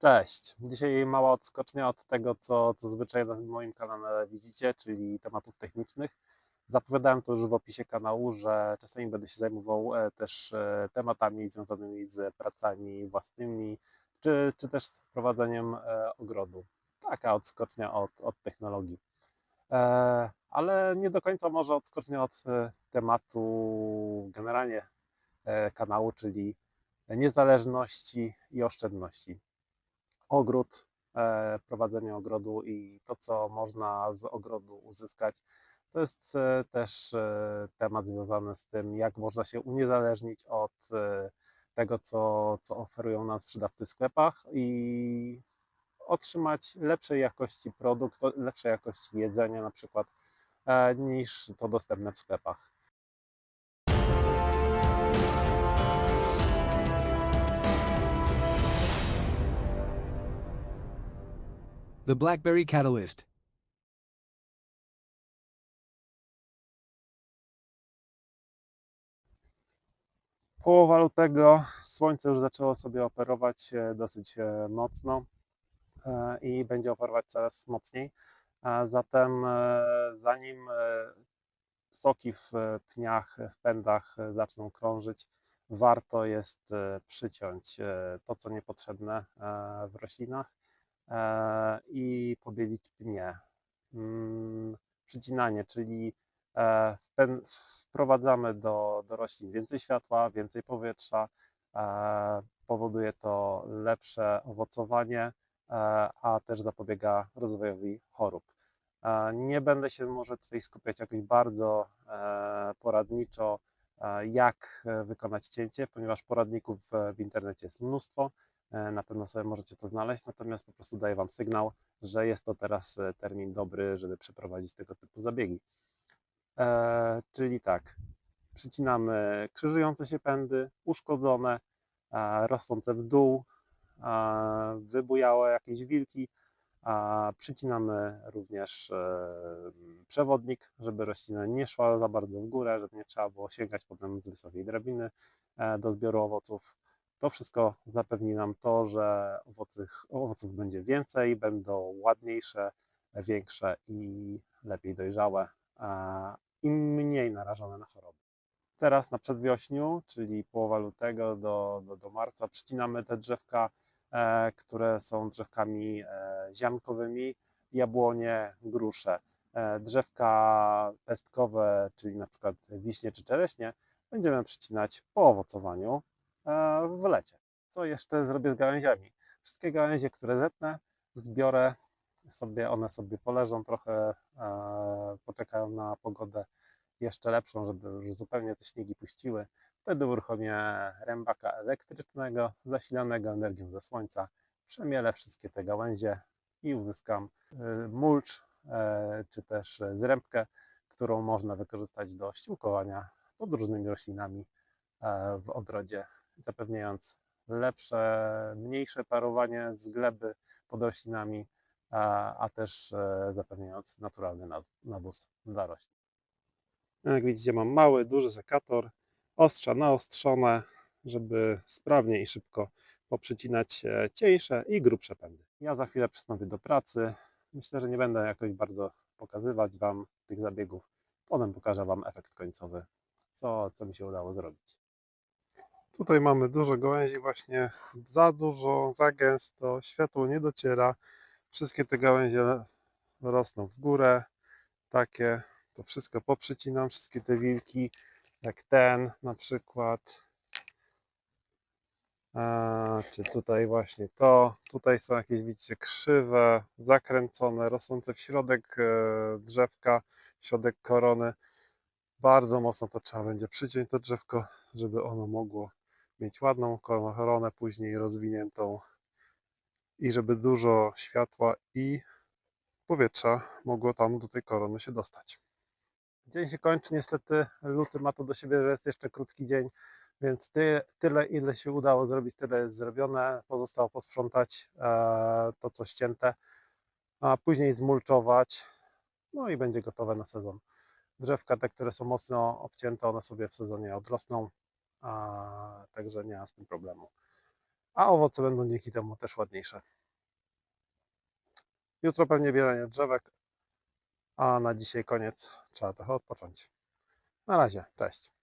Cześć. Dzisiaj mała odskocznia od tego, co zazwyczaj na moim kanale widzicie, czyli tematów technicznych. Zapowiadałem to już w opisie kanału, że czasami będę się zajmował e, też e, tematami związanymi z pracami własnymi, czy, czy też z prowadzeniem e, ogrodu. Taka odskocznia od, od technologii. Ale nie do końca może odskocznia od tematu generalnie kanału, czyli niezależności i oszczędności ogród, e, prowadzenie ogrodu i to, co można z ogrodu uzyskać. To jest e, też e, temat związany z tym, jak można się uniezależnić od tego, co, co oferują nam sprzedawcy w sklepach i otrzymać lepszej jakości produkt, lepszej jakości jedzenia na przykład, niż to dostępne w sklepach. The BlackBerry Catalyst. Połowa lutego słońce już zaczęło sobie operować e, dosyć e, mocno e, i będzie operować coraz mocniej. Zatem zanim soki w pniach, w pędach zaczną krążyć, warto jest przyciąć to, co niepotrzebne w roślinach i pobielić pnie. Mm, Przycinanie, czyli e, wprowadzamy do, do roślin więcej światła, więcej powietrza, e, powoduje to lepsze owocowanie, e, a też zapobiega rozwojowi chorób. E, Nie będę się może tutaj skupiać jakoś bardzo e, poradniczo, e, jak e, wykonać cięcie, ponieważ poradników w internecie jest mnóstwo. E, Na pewno sobie możecie to znaleźć, natomiast po prostu daję Wam sygnał, że jest to teraz e, termin dobry, żeby przeprowadzić tego typu zabiegi. E, czyli tak, przycinamy krzyżujące się pędy, uszkodzone, rosnące w dół, wybujałe jakieś wilki, a przycinamy również przewodnik, żeby roślina nie szła za bardzo w górę, żeby nie trzeba było sięgać potem z wysokiej drabiny do zbioru owoców. To wszystko zapewni nam to, że owoców, owoców będzie więcej, będą ładniejsze, większe i lepiej dojrzałe i mniej narażone na choroby. Teraz na przedwiośniu, czyli połowa lutego do, do, do marca, przycinamy te drzewka, e, które są drzewkami e, ziarnkowymi, jabłonie, grusze. E, drzewka pestkowe, czyli na przykład wiśnie czy czereśnie, będziemy przycinać po owocowaniu w lecie. Co jeszcze zrobię z gałęziami? Wszystkie gałęzie, które zetnę, zbiorę sobie, one sobie poleżą trochę, e, poczekają na pogodę jeszcze lepszą, żeby już zupełnie te śniegi puściły. Wtedy uruchomię rębaka elektrycznego, zasilanego energią ze słońca, przemielę wszystkie te gałęzie i uzyskam y, mulcz, e, czy też zrębkę, którą można wykorzystać do ściółkowania pod różnymi roślinami e, w ogrodzie, zapewniając lepsze, mniejsze parowanie z gleby pod roślinami, a, a też e, zapewniając naturalny naw- nawóz dla roślin. No, Jak widzicie, mam mały, duży sekator, ostrza naostrzone, żeby sprawnie i szybko poprzycinać e, cieńsze i grubsze pędy. Ja za chwilę przystąpię do pracy. Myślę, że nie będę jakoś bardzo pokazywać Wam tych zabiegów. Potem pokażę Wam efekt końcowy, co, co mi się udało zrobić. Tutaj mamy dużo gałęzi, właśnie za dużo, za gęsto, światło nie dociera. Wszystkie te gałęzie rosną w górę, takie to wszystko poprzycinam, wszystkie te wilki, jak ten na przykład. A, czy tutaj właśnie to. Tutaj są jakieś, widzicie, krzywe, zakręcone, rosnące w środek e, drzewka, w środek korony. Bardzo mocno to trzeba będzie przyciąć to drzewko, żeby ono mogło mieć ładną koronę później rozwiniętą i żeby dużo światła i powietrza mogło tam do tej korony się dostać. Dzień się kończy, niestety luty ma to do siebie, że jest jeszcze krótki dzień, więc ty, tyle ile się udało zrobić, tyle jest zrobione. Pozostało posprzątać e, to co ścięte, a później zmulczować, no i będzie gotowe na sezon. Drzewka te, które są mocno obcięte, one sobie w sezonie odrosną, a, także nie ma z tym problemu. a owoce będą dzięki temu też ładniejsze. Jutro pewnie bieranie drzewek, a na dzisiaj koniec. Trzeba trochę odpocząć. Na razie, cześć.